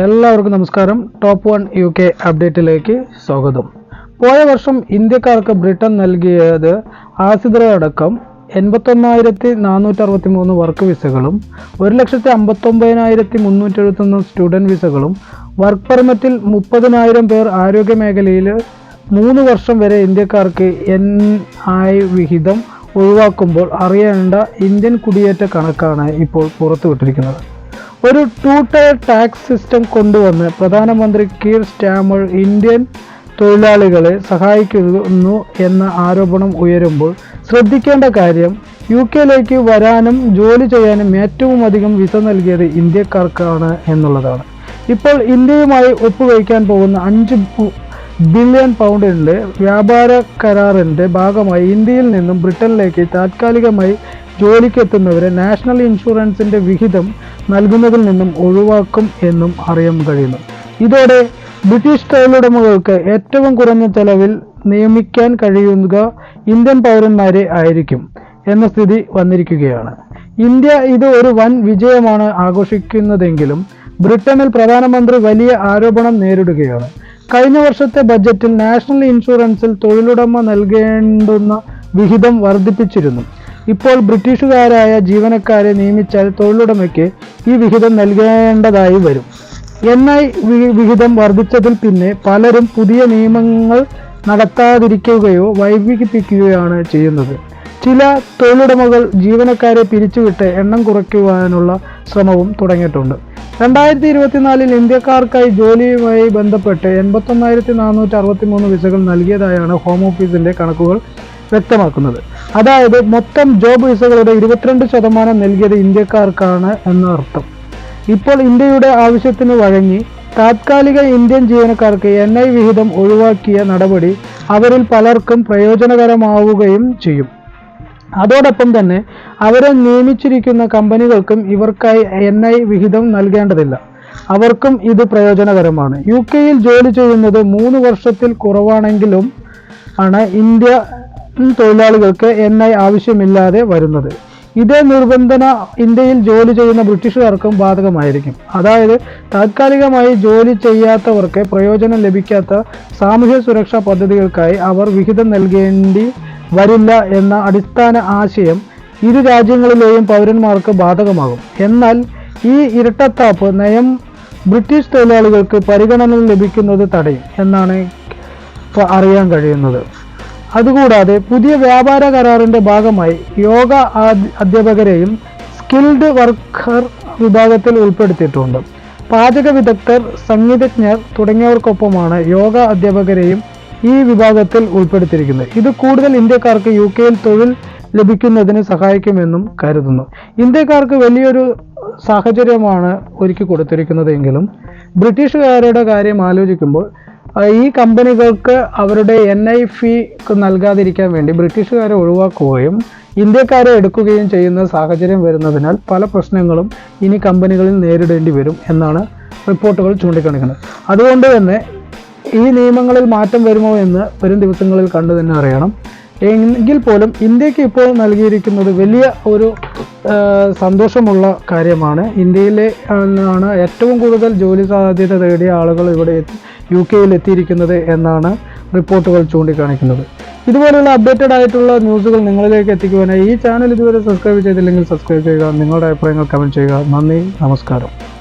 എല്ലാവർക്കും നമസ്കാരം. Top one U K അപ്ഡേറ്റിലേക്ക് സ്വാഗതം. പോയ വർഷം ഇന്ത്യക്കാർക്ക് ബ്രിട്ടൻ നൽകിയത് ആസിദ്രയടക്കം എൺപത്തൊന്നായിരത്തി നാനൂറ്റി അറുപത്തി മൂന്ന് വർക്ക് വിസകളും ഒരു ലക്ഷത്തി അമ്പത്തൊമ്പതിനായിരത്തി മുന്നൂറ്റി എഴുപത്തൊന്ന് സ്റ്റുഡന്റ് വിസകളും വർക്ക് പെർമിറ്റിൽ മുപ്പതിനായിരം പേർ ആരോഗ്യ മേഖലയിൽ മൂന്ന് വർഷം വരെ ഇന്ത്യക്കാർക്ക് എൻ ആയി വിഹിതം ഒഴിവാക്കുമ്പോൾ അറിയേണ്ട ഇന്ത്യൻ കുടിയേറ്റ കണക്കാണ് ഇപ്പോൾ പുറത്തുവിട്ടിരിക്കുന്നത്. ഒരു ടു ടയർ ടാക്സ് സിസ്റ്റം കൊണ്ടുവന്ന് പ്രധാനമന്ത്രി കീർ സ്റ്റാമർ ഇന്ത്യൻ തൊഴിലാളികളെ സഹായിക്കുന്നു എന്ന ആരോപണം ഉയരുമ്പോൾ ശ്രദ്ധിക്കേണ്ട കാര്യം യു കെയിലേക്ക് വരാനും ജോലി ചെയ്യാനും ഏറ്റവും അധികം വിസ നൽകിയത് ഇന്ത്യക്കാർക്കാണ് എന്നുള്ളതാണ്. ഇപ്പോൾ ഇന്ത്യയുമായി ഒപ്പുവയ്ക്കാൻ പോകുന്ന അഞ്ച് ബില്യൺ പൗണ്ടിന്റെ വ്യാപാര കരാറിന്റെ ഭാഗമായി ഇന്ത്യയിൽ നിന്നും ബ്രിട്ടനിലേക്ക് താൽക്കാലികമായി ജോലിക്കെത്തുന്നവരെ നാഷണൽ ഇൻഷുറൻസിന്റെ വിഹിതം നൽകുന്നതിൽ നിന്നും ഒഴിവാക്കും എന്നും അറിയാൻ കഴിയുന്നു. ഇതോടെ ബ്രിട്ടീഷ് തൊഴിലുടമകൾക്ക് ഏറ്റവും കുറഞ്ഞ ചെലവിൽ നിയമിക്കാൻ കഴിയുക ഇന്ത്യൻ പൗരന്മാരെ ആയിരിക്കും എന്ന സ്ഥിതി വന്നിരിക്കുകയാണ്. ഇന്ത്യ ഇത് ഒരു വൻ വിജയമാണ് ആഘോഷിക്കുന്നതെങ്കിലും ബ്രിട്ടനിൽ പ്രധാനമന്ത്രി വലിയ ആരോപണം നേരിടുകയാണ്. കഴിഞ്ഞ വർഷത്തെ ബജറ്റിൽ നാഷണൽ ഇൻഷുറൻസിൽ തൊഴിലുടമ നൽകേണ്ടുന്ന വിഹിതം വർദ്ധിപ്പിച്ചിരുന്നു. ഇപ്പോൾ ബ്രിട്ടീഷുകാരായ ജീവനക്കാരെ നിയമിച്ചാൽ തൊഴിലുടമയ്ക്ക് ഈ വിഹിതം നൽകേണ്ടതായി വരും. എൻ ഐ വിഹിതം വർദ്ധിച്ചതിൽ പിന്നെ പലരും പുതിയ നിയമങ്ങൾ നടത്താതിരിക്കുകയോ വൈകിപ്പിക്കുകയാണ് ചെയ്യുന്നത്. ചില തൊഴിലുടമകൾ ജീവനക്കാരെ പിരിച്ചുവിട്ട് എണ്ണം കുറയ്ക്കുവാനുള്ള ശ്രമവും തുടങ്ങിയിട്ടുണ്ട്. രണ്ടായിരത്തി ഇരുപത്തിനാലിൽ ഇന്ത്യക്കാർക്കായി ജോലിയുമായി ബന്ധപ്പെട്ട് എൺപത്തൊന്നായിരത്തി നാനൂറ്റി അറുപത്തി മൂന്ന് വിസകൾ നൽകിയതായാണ് ഹോം ഓഫീസിന്റെ കണക്കുകൾ വ്യക്തമാക്കുന്നത്. അതായത് മൊത്തം ജോബ് വിസകളുടെ ഇരുപത്തിരണ്ട് ശതമാനം നൽകിയത് ഇന്ത്യക്കാർക്കാണ് എന്ന അർത്ഥം ഇപ്പോൾ ഇന്ത്യയുടെ ആവശ്യത്തിന് വഴങ്ങി താത്കാലിക ഇന്ത്യൻ ജീവനക്കാർക്ക് എൻ ഐ വിഹിതം ഒഴിവാക്കിയ നടപടി അവരിൽ പലർക്കും പ്രയോജനകരമാവുകയും ചെയ്യും. അതോടൊപ്പം തന്നെ അവരെ നിയമിച്ചിരിക്കുന്ന കമ്പനികൾക്കും ഇവർക്കായി എൻ ഐ വിഹിതം നൽകേണ്ടതില്ല. അവർക്കും ഇത് പ്രയോജനകരമാണ്. യു കെയിൽ ജോലി ചെയ്യുന്നത് മൂന്ന് വർഷത്തിൽ കുറവാണെങ്കിലും ആണ് ഇന്ത്യ തൊഴിലാളികൾക്ക് എൻ ഐ ആവശ്യമില്ലാതെ വരുന്നത്. ഇതേ നിർബന്ധന ഇന്ത്യയിൽ ജോലി ചെയ്യുന്ന ബ്രിട്ടീഷുകാർക്കും ബാധകമായിരിക്കും. അതായത് താത്കാലികമായി ജോലി ചെയ്യാത്തവർക്ക് പ്രയോജനം ലഭിക്കാത്ത സാമൂഹ്യ സുരക്ഷാ പദ്ധതികൾക്കായി അവർ വിഹിതം നൽകേണ്ടി വരില്ല എന്ന അടിസ്ഥാന ആശയം ഇരു രാജ്യങ്ങളിലെയും പൗരന്മാർക്ക് ബാധകമാകും. എന്നാൽ ഈ ഇരട്ടത്താപ്പ് നയം ബ്രിട്ടീഷ് തൊഴിലാളികൾക്ക് പരിഗണന ലഭിക്കുന്നത് തടയും എന്നാണ് അറിയാൻ കഴിയുന്നത്. അതുകൂടാതെ പുതിയ വ്യാപാര കരാറിന്റെ ഭാഗമായി യോഗ അധ്യാപകരെയും സ്കിൽഡ് വർക്കർ വിഭാഗത്തിൽ ഉൾപ്പെടുത്തിയിട്ടുണ്ട്. പാചക വിദഗ്ധർ സംഗീതജ്ഞർ തുടങ്ങിയവർക്കൊപ്പമാണ് യോഗ അധ്യാപകരെയും ഈ വിഭാഗത്തിൽ ഉൾപ്പെടുത്തിയിരിക്കുന്നത്. ഇത് കൂടുതൽ ഇന്ത്യക്കാർക്ക് യു കെയിൽ തൊഴിൽ ലഭിക്കുന്നതിന് സഹായിക്കുമെന്നും കരുതുന്നു. ഇന്ത്യക്കാർക്ക് വലിയൊരു സാഹചര്യമാണ് ഒരുക്കി കൊടുത്തിരിക്കുന്നതെങ്കിലും ബ്രിട്ടീഷുകാരുടെ കാര്യം ആലോചിക്കുമ്പോൾ ഈ കമ്പനികൾക്ക് അവരുടെ എൻ ഐ ഫി നൽകാതിരിക്കാൻ വേണ്ടി ബ്രിട്ടീഷുകാരെ ഒഴിവാക്കുകയും ഇന്ത്യക്കാരെ എടുക്കുകയും ചെയ്യുന്ന സാഹചര്യം വരുന്നതിനാൽ പല പ്രശ്നങ്ങളും ഇനി കമ്പനികളിൽ നേരിടേണ്ടി വരും എന്നാണ് റിപ്പോർട്ടുകൾ ചൂണ്ടിക്കാണിക്കുന്നത്. അതുകൊണ്ട് തന്നെ ഈ നിയമങ്ങളിൽ മാറ്റം വരുമോ എന്ന് വരും ദിവസങ്ങളിൽ കണ്ടു തന്നെ അറിയണം. എങ്കിൽ പോലും ഇന്ത്യയ്ക്ക് ഇപ്പോൾ നൽകിയിരിക്കുന്നത് വലിയ ഒരു സന്തോഷമുള്ള കാര്യമാണ്. ഇന്ത്യയിലെ ആണ് ഏറ്റവും കൂടുതൽ ജോലി സാധ്യത തേടിയ ആളുകൾ ഇവിടെ യു കെയിൽ എത്തിയിരിക്കുന്നത് എന്നാണ് റിപ്പോർട്ടുകൾ ചൂണ്ടിക്കാണിക്കുന്നത്. ഇതുപോലുള്ള അപ്ഡേറ്റഡ് ആയിട്ടുള്ള ന്യൂസുകൾ നിങ്ങളിലേക്ക് എത്തിക്കുവാനായി ഈ ചാനൽ ഇതുവരെ സബ്സ്ക്രൈബ് ചെയ്തില്ലെങ്കിൽ സബ്സ്ക്രൈബ് ചെയ്യുക. നിങ്ങളുടെ അഭിപ്രായങ്ങൾ കമന്റ് ചെയ്യുക. നന്ദി നമസ്കാരം.